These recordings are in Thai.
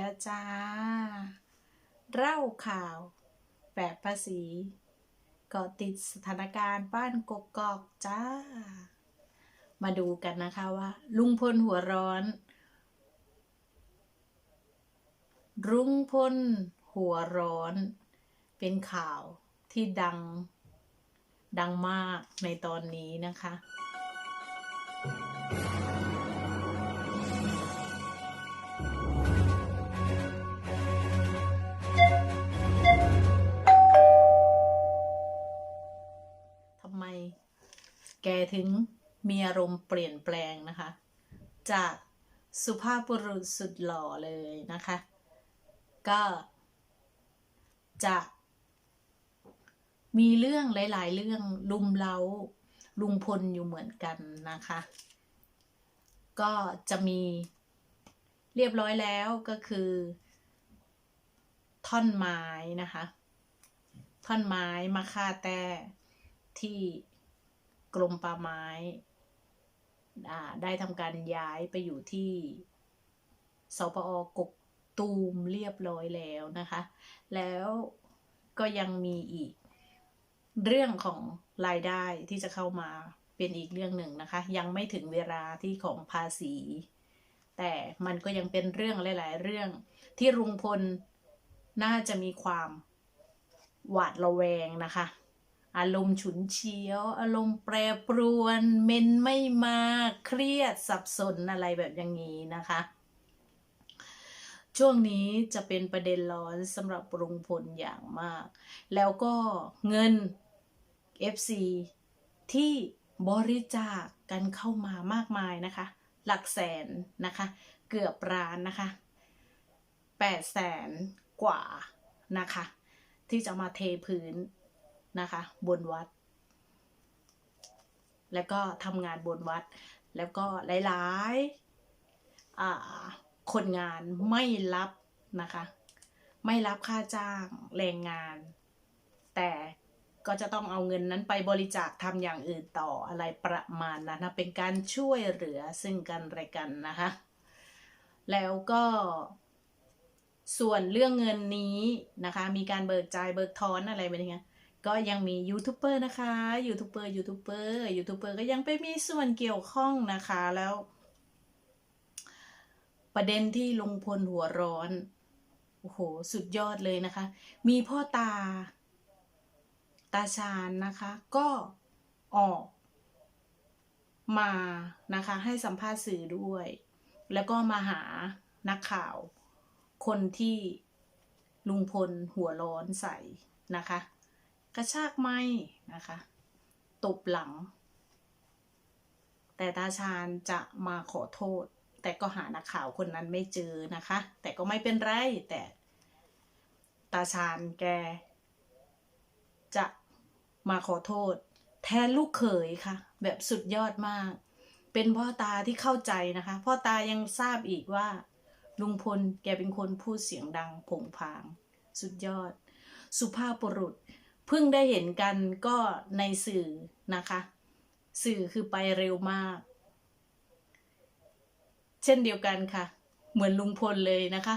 แล้วจ้า เล่าข่าวแปะภาษีกาะติดสถานการณ์บ้านกกอกจ้า มาดูกันนะคะว่า ลุงพลหัวร้อน ลุงพลหัวร้อน เป็นข่าวที่ดัง ดังมากในตอนนี้นะคะ แกถึงมีอารมณ์เปลี่ยนแปลงนะคะ จากสุภาพบุรุษสุดหล่อเลยนะคะ ก็จะมีเรื่องหลาย ๆ เรื่องลุมเล้าลุงพลอยู่เหมือนกันนะคะ ก็จะมีเรียบร้อยแล้วก็คือ ท่อนไม้นะคะ ท่อนไม้มาค่าแต่ที่ กรมป่าไม้ได้ทำการย้ายไปอยู่ที่สปอกกตูมเรียบร้อยแล้วนะคะ แล้วก็ยังมีอีกเรื่องของรายได้ที่จะเข้ามาเป็นอีกเรื่องหนึ่งนะคะ ยังไม่ถึงเวลาที่ของภาษี แต่มันก็ยังเป็นเรื่องหลาย ๆ เรื่องที่ลุงพลน่าจะมีความหวาดระแวงนะคะ อารมณ์ฉุนเฉียว อารมณ์แปรปรวน เมนไม่มาเครียดสับสนอะไรแบบอย่างนี้นะคะ ช่วงนี้จะเป็นประเด็นร้อนสำหรับลุงพลอย่างมาก แล้วก็เงิน FC ที่บริจาคกันเข้ามามากมายนะคะ หลักแสนนะคะ เกือบล้านนะคะแปดแสนกว่านะคะ ที่จะมาเทพื้น นะคะ บนวัด แล้วก็ทำงานบนวัด แล้วก็หลายๆคนงานไม่รับนะคะ ไม่รับค่าจ้างแรงงาน แต่ก็จะต้องเอาเงินนั้นไปบริจาคทำอย่างอื่นต่ออะไรประมาณนั้นนะเป็นการช่วยเหลือซึ่งกันและกันนะคะ แล้วก็ส่วนเรื่องเงินนี้นะคะ มีการเบิกจ่ายเบิกถอนอะไรแบบนี้ ก็ยังมียูทูบเบอร์นะคะยูทูบเบอร์ยูทูบเบอร์ยูทูบเบอร์ก็ยังไปมีส่วนเกี่ยวข้องนะคะแล้ว ประเด็นที่ลุงพลหัวร้อนโอ้โหสุดยอดเลยนะคะ มีพ่อตา ตาชาญนะคะ ก็ออกมานะคะให้สัมภาษณ์สื่อด้วย แล้วก็มาหานักข่าว คนที่ลุงพลหัวร้อนใส่นะคะ กระชากไม้นะคะตบหลัง แต่ตาชาญจะมาขอโทษ แต่ก็หานักข่าวคนนั้นไม่เจอนะคะ แต่ก็ไม่เป็นไร แต่ตาชาญแก จะมาขอโทษ แทนลูกเขยค่ะ แบบสุดยอดมาก เป็นพ่อตาที่เข้าใจนะคะ พ่อตายังทราบอีกว่า ลุงพลแกเป็นคนพูดเสียงดังผงผาง สุดยอด สุภาพบุรุษ เพิ่งได้เห็นกันก็ในสื่อนะคะ สื่อคือไปเร็วมาก เช่นเดียวกันค่ะ เหมือนลุงพลเลยนะคะ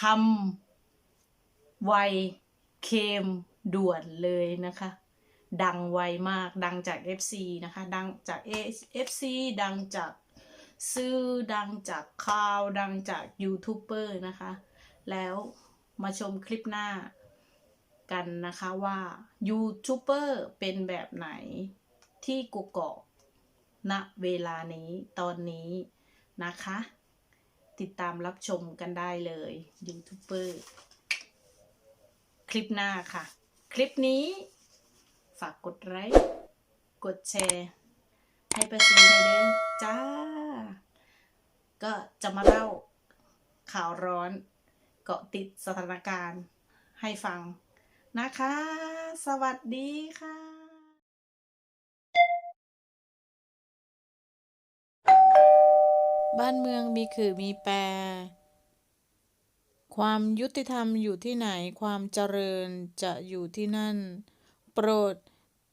คำไวเคมด่วนเลยนะคะ ดังไวมากดังจาก FC นะคะ ดังจาก FC ดังจากซื้อดังจากข่าวดังจากยูทูบเบอร์นะคะ แล้ว มาชมคลิปหน้ากันนะคะว่ายูทูบเบอร์เป็นแบบไหนที่กุกเกาะณเวลานี้ตอนนี้นะคะ ติดตามรับชมกันได้เลยยูทูบเบอร์คลิปหน้าค่ะ คลิปนี้ฝากกดไลค์กดแชร์ ให้ประสิทธิ์ในอยเด้อจ้า ก็จะมาเล่าข่าวร้อน เกาะติดสถานการณ์ให้ฟังนะคะ สวัสดีค่ะ บ้านเมืองมีคือมีแปร ความยุติธรรมอยู่ที่ไหนความเจริญจะอยู่ที่นั่น โปรด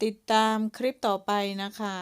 ติดตามคลิปต่อไปนะคะ